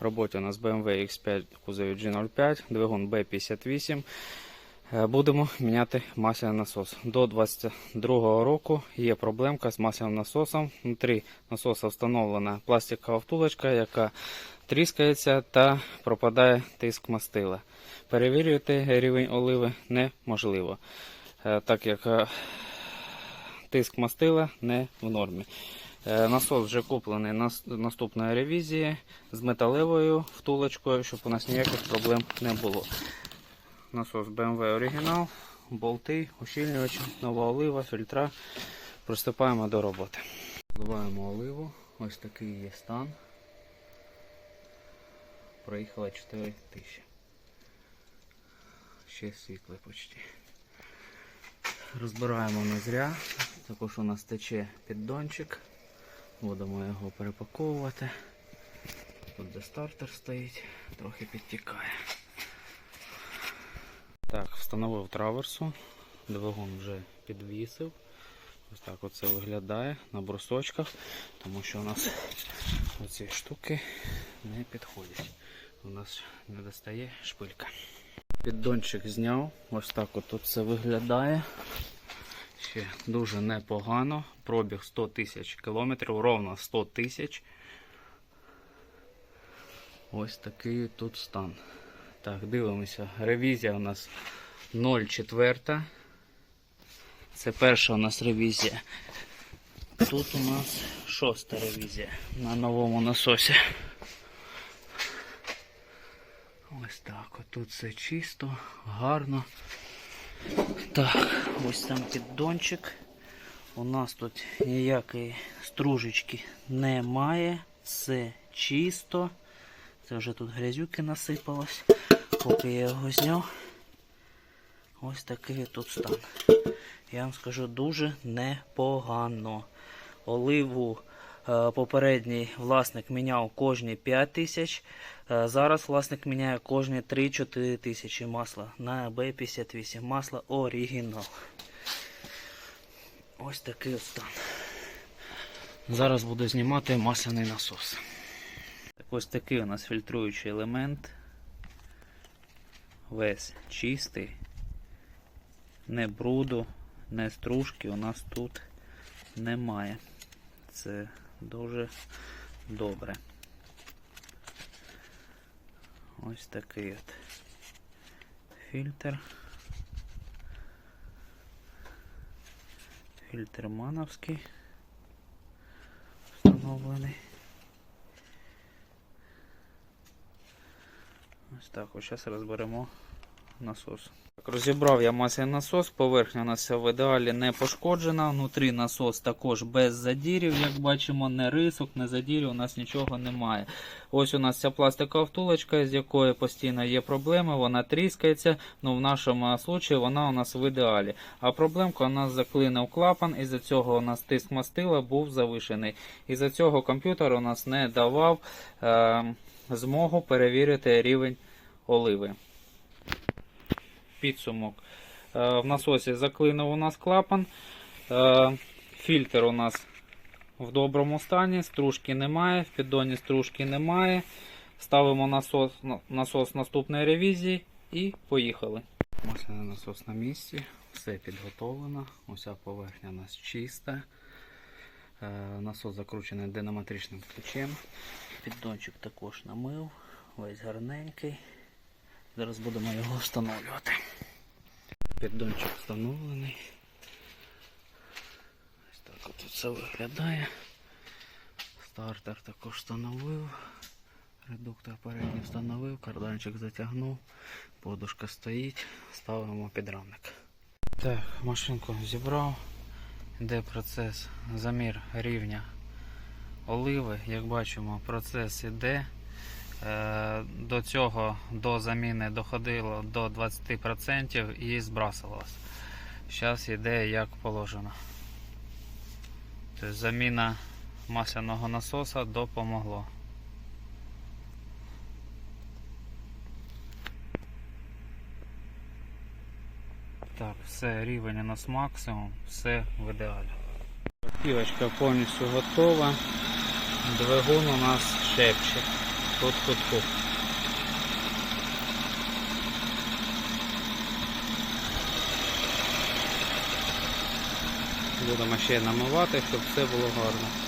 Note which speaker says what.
Speaker 1: Роботі у нас BMW X5 кузові G05, двигун B58. Е, Будемо міняти масляний насос. До 2022 року є проблемка з масляним насосом. Внутрі насоса встановлена пластикова втулочка, яка тріскається та пропадає тиск мастила. Перевірювати рівень оливи неможливо, е, так як е, тиск мастила не в нормі. Е, Насос вже куплений на наступної ревізії з металевою втулочкою, щоб у нас ніяких проблем не було. Насос BMW оригінал, болти, ущільнювачі, нова олива, фільтра. Приступаємо до роботи. Зливаємо оливу. Ось такий є стан. Проїхала 4 тисячі. Ще світле почти. Розбираємо не зря. Також у нас тече піддончик. Будемо його перепаковувати. Тут де стартер стоїть, трохи підтікає. Так, встановив траверсу. Двигун вже підвісив. Ось так оце виглядає на брусочках, тому що у нас оці штуки не підходять. У нас не достає шпилька. Піддончик зняв. Ось так от це виглядає. Ще дуже непогано. Пробіг 100 тисяч кілометрів, ровно 100 тисяч. Ось такий тут стан. Так, дивимося. Ревізія у нас 0,4. Це перша у нас ревізія. Тут у нас шоста ревізія на новому насосі. Ось так. Отут все чисто, гарно. Так, ось там піддончик. У нас тут ніякої стружечки немає. Все чисто. Це вже тут грязюки насипалось. Поки я його зняв. Ось такий тут стан. Я вам скажу дуже непогано. Оливу попередній власник міняв кожні 5 тисяч. Е, Зараз власник міняє кожні 3-4 тисячі масла на B58. Масло оригінал. Ось такий стан. Зараз буду знімати масляний насос. Так ось такий у нас фільтруючий елемент. Весь чистий. Не бруду, не стружки у нас тут немає. Це дуже добре. Ось такий от фільтр. Фільтр мановський встановлений. Ось так, ось зараз розберемо насос. Розібрав я масляний насос, поверхня у нас в ідеалі не пошкоджена. Внутрі насос також без задірів, як бачимо, не рисок, не задірів, у нас нічого немає. Ось у нас ця пластикова втулочка, з якої постійно є проблеми, вона тріскається. Ну в нашому випадку вона у нас в ідеалі. А проблемка у нас заклинив клапан, і за цього у нас тиск мастила був завишений. І за цього комп'ютер у нас не давав е, змогу перевірити рівень оливи підсумок. Е, В насосі заклинув у нас клапан. Е, Фільтр у нас в доброму стані, стружки немає, в піддоні стружки немає. Ставимо насос, насос наступної ревізії і поїхали. Масляний насос на місці, все підготовлено. Уся поверхня у нас чиста. Е, Насос закручений динаматричним ключем. Піддончик також намив, весь гарненький. Зараз будемо його встановлювати. Піддончик встановлений. Ось так от це виглядає. Стартер також встановив. Редуктор передній встановив, карданчик затягнув, подушка стоїть, ставимо підрамник. Так, машинку зібрав. Йде процес замір рівня оливи. Як бачимо, процес іде. Е, До цього до заміни доходило до 20% і збрасувалось. Зараз йде як положено. Тобто заміна масляного насоса допомогло. Так, все, рівень у нас максимум, все в ідеалі. Півочка повністю готова. Двигун у нас шепче. Тут. Будемо ще намивати, щоб все було гарно.